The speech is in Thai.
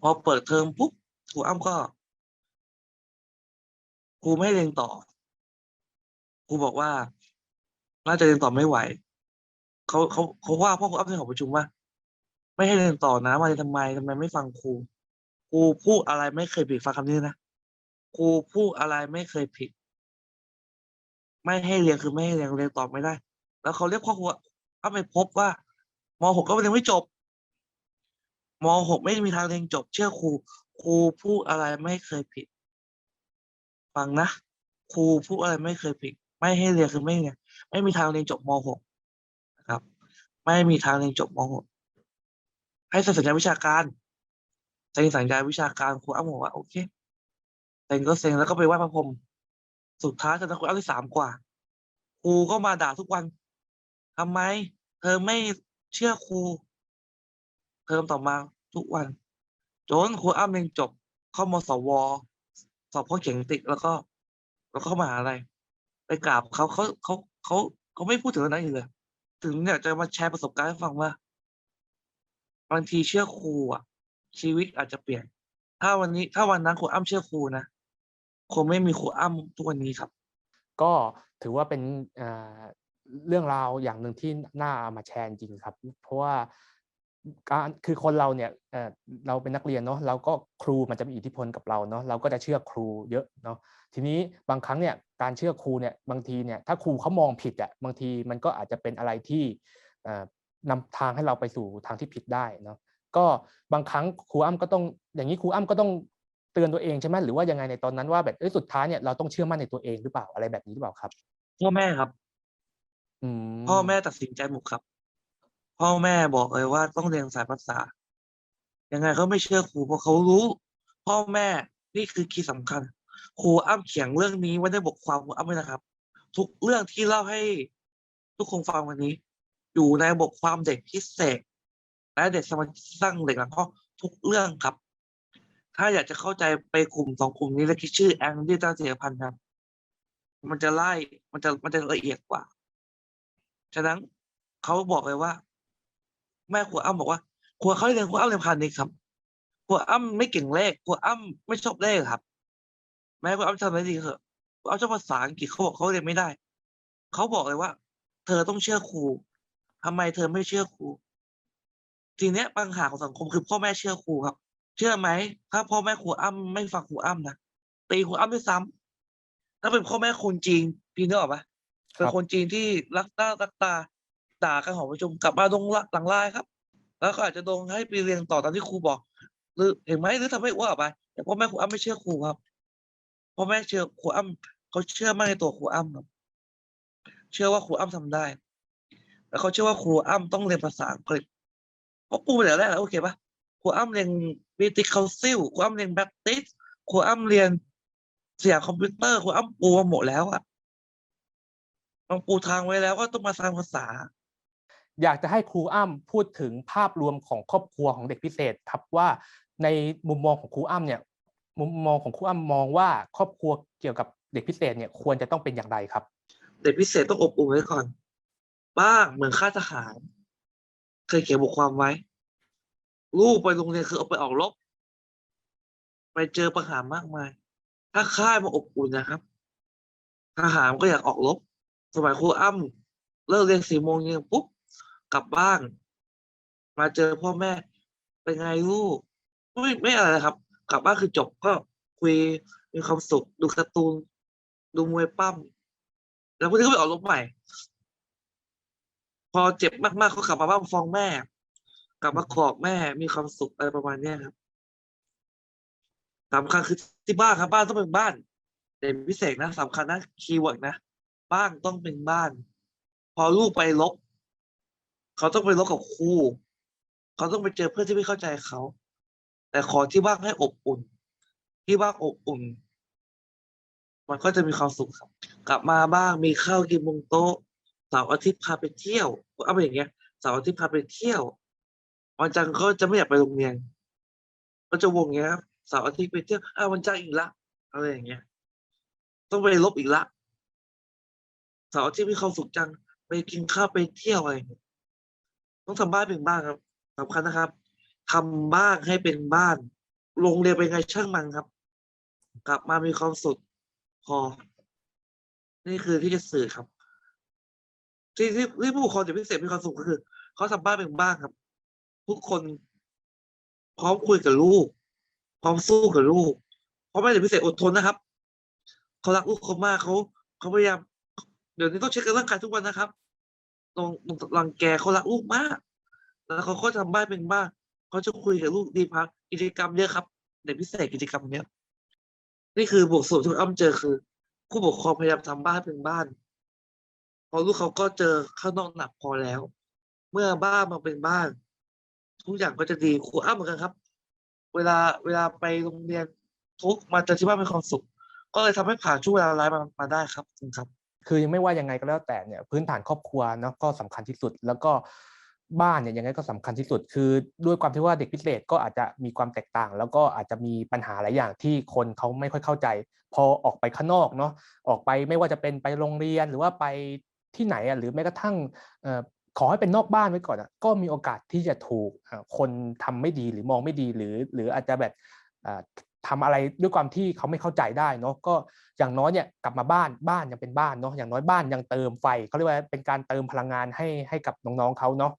พอเปิดเทอมปุ๊บครูอ้ำก็ครูไม่เรียนต่อครูบอกว่า น่าจะเรียนต่อไม่ไหวเขาเขาเขาว่าพ่อครูอ้ำในหอประชุมว่า ไม่ให้เรียนต่อนะมาเรียนทำไมทำไมไม่ฟังครูครูพูดอะไรไม่เคยผิดฟังคำนี้นะครูพูดอะไรไม่เคยผิด ไม่ให้เรียนคือไม่ให้เรียนเรียนต่อไม่ได้ แล้วเขาเรียกพ่อครูอ้ำไปพบว่ามหกก็เรียนไม่จบ มหกไม่มีทางเรียนจบ เชื่อครู ครูพูดอะไรไม่เคยผิด ฟังนะครูพูดอะไรไม่เคยผิด ไม่ให้เรียนคือไม่เรียนไม่มีทางเรียนจบมหกนะครับ ไม่มีทางเรียนจบมหกให้เซ็นสัญญาวิชาการเซ็นสัญญาวิชาการครูอ้ำบอกว่า โอเคเซ็นก็เซ็นแล้วก็ไปไหว้พระพรหมสุดท้ายตอนนั้นครูอ้ำที่สามกว่า ครูก็มาด่าทุกวันทำไม เธอไม่เชื่อครู เทอมต่อมาทุกวัน จนครูอ้ำเรียนจบเข้ามสว สอบข้อเขียนติดแล้วก็ แล้วเข้ามหาอะไรไปกราบเขาเขาเขาเขาเขาไม่พูดถึงเรื่องนั้นอีกเลย ถึงเนี่ยจะมาแชร์ประสบการณ์ให้ฟังว่าบางทีเชื่อครูอะ ชีวิตอาจจะเปลี่ยน ถ้าวันนี้ถ้าวันนั้นครูอ้ำเชื่อครูนะคงไม่มีครูอ้ำทุกวันนี้ครับ ก็ถือว่าเป็นเรื่องราวอย่างหนึ่งที่น่ามาแชร์จริงครับ เพราะว่า การคือคนเราเนี่ยเอ่อเราเป็นนักเรียนเนาะเราก็ครูมันจะมีอิทธิพลกับเราเนาะเราก็จะเชื่อครูเยอะเนาะทีนี้บางครั้งเนี่ยการเชื่อครูเนี่ยบางทีเนี่ยถ้าครูเขามองผิดอะบางทีมันก็อาจจะเป็นอะไรที่เอ่อนำทางให้เราไปสู่ทางที่ผิดได้เนาะก็บางครั้งครูอ้ำก็ต้องอย่างนี้ครูอ้ำก็ต้องเตือนตัวเองใช่ไหมหรือว่ายังไงในตอนนั้นว่าแบบเอ้ยสุดท้ายเนี่ยเราต้องเชื่อมั่นในตัวเองหรือเปล่าอะไรแบบนี้หรือเปล่าครับพ่อแม่ครับอืมพ่อแม่ตัดสินใจหมดครับ พ่อแม่บอกเลยว่าต้องเรียนสายภาษา ยังไงเขาไม่เชื่อครูเพราะเขารู้ พ่อแม่นี่คือคีย์สำคัญ ครูอ้ำเขียนเรื่องนี้ไว้ในบทความครูอ้ำเลยนะครับ ทุกเรื่องที่เล่าให้ทุกคนฟังวันนี้ อยู่ในบทความเด็กพิเศษ และเด็กสมาสร้างเด็กหลังห้องทุกเรื่องครับ ถ้าอยากจะเข้าใจไปกลุ่มสองกลุ่มนี้และคิดชื่อแองดี้ตั้งเสียพันธ์ครับ มันจะไล่มันจะมันจะละเอียดกว่า ฉะนั้นเขาบอกเลยว่า แม่ครูอ้ำบอกว่าครูเขาเรียนครูอ้ำเรียนพาณิชย์ครับครูอ้ำไม่เก่งเลขครูอ้ำไม่ชอบเลขครับ แม่ครูอ้ำทำอะไรดีเถอะครูอ้ำชอบภาษาอังกฤษเขาบอกเขาเรียนไม่ได้เขาบอกเลยว่า เธอต้องเชื่อครูทำไมเธอไม่เชื่อครูทีเนี้ยปัญหาของสังคมคือพ่อแม่เชื่อครูครับ เชื่อไหมถ้าพ่อแม่ครูอ้ำไม่ฟังครูอ้ำนะตีครูอ้ำด้วยซ้ำถ้าเป็นพ่อแม่คนจีนพี่นึกออกปะเป็นคนจีนที่รักหน้ารักตา ด่ากันหอประชุมกลับมาตรงหลังไลน์ครับ แล้วก็อาจจะโดนให้ไปเรียนต่อตามที่ครูบอก หรือเห็นไหมหรือทำให้อ้วกออกไป แต่พ่อแม่ครูอ้ำไม่เชื่อครูครับพ่อแม่เชื่อครูอ้ำเขาเชื่อมั่นในตัวครูอ้ำครับ เชื่อว่าครูอ้ำทำได้ แล้วเขาเชื่อว่าครูอ้ำต้องเรียนภาษาอังกฤษเพราะปูไปแต่แรกแล้วโอเคปะครูอ้ำเรียนบิติคาซิลครูอ้ำเรียนแบปติสครูอ้ำเรียนเสียงคอมพิวเตอร์ครูอ้ำปูมาหมดแล้วอะมันปูทางไว้แล้วว่าต้องมาสร้างภาษา อยากจะให้ครูอ้ำพูดถึงภาพรวมของครอบครัวของเด็กพิเศษครับว่าในมุมมองของครูอ้ำเนี่ยมุมมองของครูอ้ำมองว่าครอบครัวเกี่ยวกับเด็กพิเศษเนี่ยควรจะต้องเป็นอย่างไรครับ เด็กพิเศษต้องอบอุ่นไว้ก่อนบ้างเหมือนข้าทหาร เคยเขียนบทความไว้ ลูกไปโรงเรียนคือเอาไปออกรบไปเจอปัญหามากมาย ถ้าค่ายมาอบอุ่นนะครับทหารก็อยากออกรบสมัยครูอ้ำเลิกเรียนสี่โมงเย็นปุ๊บ กลับบ้าน มาเจอพ่อแม่เป็นไงลูกไม่ไม่อะไรครับ กลับบ้านคือจบก็คุยมีความสุขดูการ์ตูน ดูมวยปั้มแล้วพวกนี้ก็ไปออกรบใหม่ พอเจ็บมากๆเขากลับมาบ้านฟ้องแม่ กลับมากอดแม่มีความสุขอะไรประมาณเนี้ยครับสำคัญคือที่บ้านครับ บ้านต้องเป็นบ้านเด่นพิเศษนะสำคัญนะคีย์เวิร์ดนะบ้านต้องเป็นบ้าน พอลูกไปลบ เขาต้องไปลบกับครูเขาต้องไปเจอเพื่อนที่ไม่เข้าใจเขา แต่ขอที่บ้านให้อบอุ่น ที่บ้านอบอุ่น มันก็จะมีความสุขครับ กลับมาบ้างมีข้าวกินบนโต๊ะเสาร์อาทิตย์พาไปเที่ยวเอาไปอย่างเงี้ยเสาร์อาทิตย์พาไปเที่ยววันจันทร์ก็จะไม่อยากไปโรงเรียนก็จะวุ่งเงี้ยครับเสาร์อาทิตย์ไปเที่ยวอ้าววันจันทร์อีกละอะไรอย่างเงี้ย ต้องไปลบอีกละเสาร์อาทิตย์มีความสุขจังไปกินข้าวไปเที่ยวอะไรอย่างเงี้ย ต้องทำบ้านเป็นบ้านครับสำคัญนะครับทำบ้านให้เป็นบ้านโรงเรียนเป็นไงช่างมันครับ กลับมามีความสุขพอ นี่คือที่จะสื่อครับ ที่ที่ที่ผู้ปกครองเด็กพิเศษมีความสุขก็คือเขาทำบ้านเป็นบ้านครับ ทุกคนพร้อมคุยกับลูก พร้อมสู้กับลูกเพราะแม่เด็กพิเศษอดทนนะครับเขารักลูกเขามากเขาเขาพยายามเดี๋ยวนี้ต้องเช็คกันร่างกายทุกวันนะครับ ตรงตรงรังแกเขารักลูกมาก แล้วเขาก็ทำบ้านเป็นบ้านเขาจะคุยกับลูกดีพักกิจกรรมเยอะครับเด็กพิเศษกิจกรรมเนี้ยนี่คือบทสรุปที่อ้ำเจอคือผู้ปกครองพยายามทำบ้านเป็นบ้านพอลูกเขาก็เจอข้างนอกหนักพอแล้ว เมื่อบ้านมาเป็นบ้าน ทุกอย่างก็จะดีครูอ้ำเหมือนกันครับ เวลาเวลาไปโรงเรียนทุกมาเจอที่บ้านมีความสุข ก็เลยทำให้ผ่านช่วงเวลาร้ายมามาได้ครับจริงครับ คือยังไม่ว่ายังไงก็แล้วแต่เนี่ยพื้นฐานครอบครัวเนาะก็สำคัญที่สุด แล้วก็บ้านเนี่ยยังไงก็สำคัญที่สุด คือด้วยความที่ว่าเด็กพิเศษก็อาจจะมีความแตกต่าง แล้วก็อาจจะมีปัญหาหลายอย่างที่คนเขาไม่ค่อยเข้าใจ พอออกไปข้างนอกเนาะออกไปไม่ว่าจะเป็นไปโรงเรียนหรือว่าไปที่ไหนอะหรือแม้กระทั่งขอให้เป็นนอกบ้านไว้ก่อนอะก็มีโอกาสที่จะถูกคนทำไม่ดีหรือมองไม่ดีหรือ หรืออาจจะแบบ ทำอะไรด้วยความที่เขาไม่เข้าใจได้เนาะก็อย่างน้อยเนี่ยกลับมาบ้านบ้านยังเป็นบ้านเนาะอย่างน้อยบ้านยังเติมไฟเขาเรียกว่าเป็นการเติมพลังงานให้ให้กับน้องๆเขาเนาะ